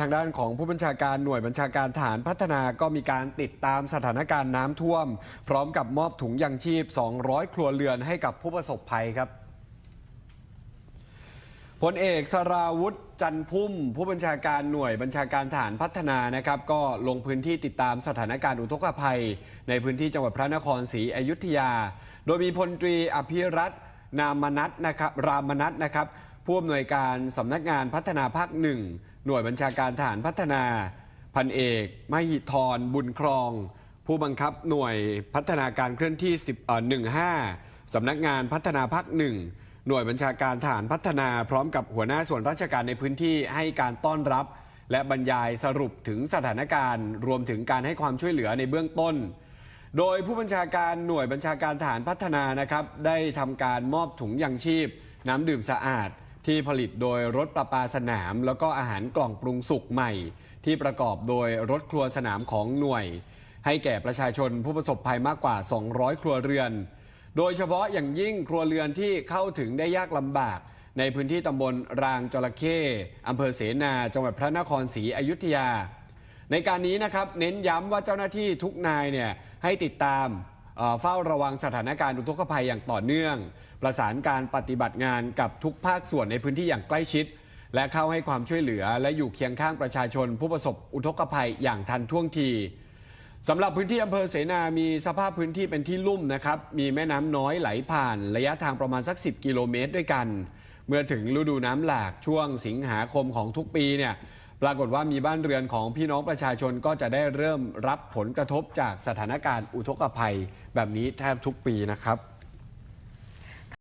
ทางด้านของผู้บัญชาการหน่วยบัญชาการฐานพัฒนาก็มีการติดตามสถานการณ์น้ำท่วม พร้อมกับมอบถุงยังชีพ 200 ครัวเรือนให้กับผู้ประสบภัยครับพลเอกสราวุธจันพุ่ม ผู้บัญชาการหน่วยบัญชาการฐานพัฒนานะครับ ก็ลงพื้นที่ติดตามสถานการณ์อุทกภัย ในพื้นที่จังหวัดพระนครศรีอยุธยา โดยมีพลตรีอภิรัตน์นามนัทนะครับรามนัทนะครับผู้อำนวยการสำนักงานพัฒนาภาคหนึ่ง หน่วยบัญชาการฐานพัฒนา พันเอกมหิธรบุญครอง ผู้บังคับหน่วยพัฒนาการเคลื่อนที่10เอ่อ15สำนักงานพัฒนาภาคหนึ่งหน่วยบัญชาการฐานพัฒนาพร้อมกับหัวหน้าส่วนราชการในพื้นที่ให้การต้อนรับ และบรรยายสรุปถึงสถานการณ์ รวมถึงการให้ความช่วยเหลือในเบื้องต้น โดยผู้บัญชาการหน่วยบัญชาการฐานพัฒนานะครับ ได้ทำการมอบถุงยังชีพ น้ำดื่มสะอาด ที่ผลิตโดยรถประปาสนาม แล้วก็อาหารกล่องปรุงสุกใหม่ ที่ประกอบโดยรถครัวสนามของหน่วย ให้แก่ประชาชนผู้ประสบภัยมากกว่า 200 ครัวเรือน โดยเฉพาะอย่างยิ่งครัวเรือนที่เข้าถึงได้ยากลำบาก ในพื้นที่ตำบลรางจระเข้อำเภอเสนา จังหวัดพระนครศรีอยุธยา ในการนี้นะครับเน้นย้ำว่าเจ้าหน้าที่ทุกนายเนี่ยให้ติดตาม เฝ้าระวังสถานการณ์อุทกภัยอย่างต่อเนื่อง ประสานการปฏิบัติงานกับทุกภาคส่วนในพื้นที่อย่างใกล้ชิด และเข้าให้ความช่วยเหลือ และอยู่เคียงข้างประชาชน ผู้ประสบอุทกภัยอย่างทันท่วงทีสำหรับพื้นที่อำเภอเสนา มีสภาพพื้นที่เป็นที่ลุ่มนะครับ มีแม่น้ำน้อยไหลผ่าน ระยะทางประมาณสัก 10 กิโลเมตรด้วยกัน เมื่อถึงฤดูน้ำหลากช่วงสิงหาคมของทุกปีเนี่ย ปรากฏว่ามีบ้านเรือนของพี่น้องประชาชนก็จะได้เริ่มรับผลกระทบจากสถานการณ์อุทกภัย แบบนี้แทบทุกปีนะครับ